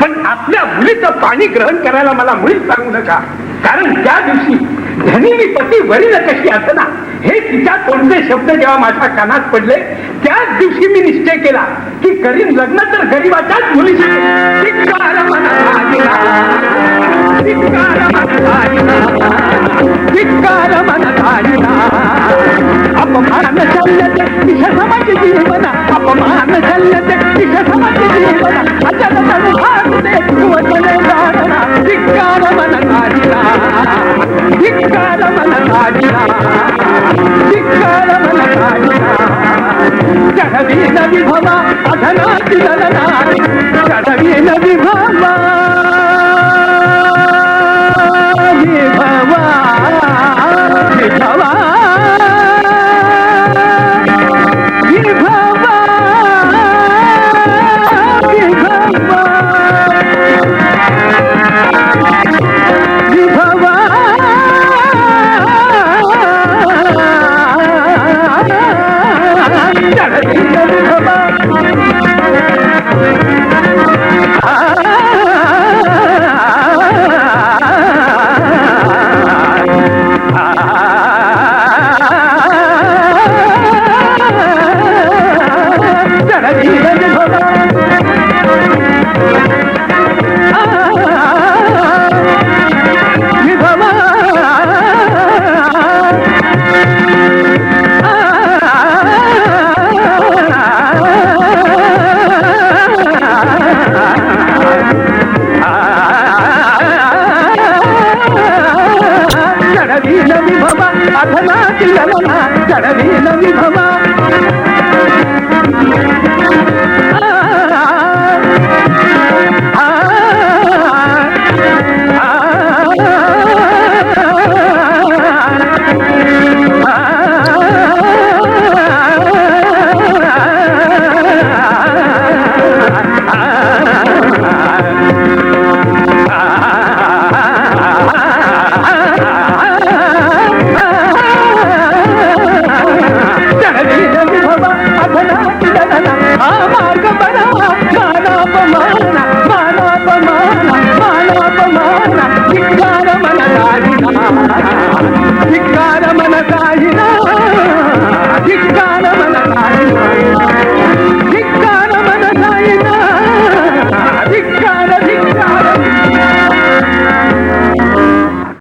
पण आपल्या मुलीचं पाणी ग्रहण करायला मला मुळीच सांगू नका. कारण त्या दिवशी धनी मी पती वरील कशी असना हे तिच्या तोंडचे शब्द जेव्हा माझ्या कानात पडले त्याच दिवशी मी निश्चय केला की करीन लग्न तर गरीबाच्याच मुलीशी. अपमान चालल्याचे विष समाज जीवन अपमान चालल्याचे विष समाज जीवन अचल भवा अधना గణవీన విభవ అధనా కిలన విభవ.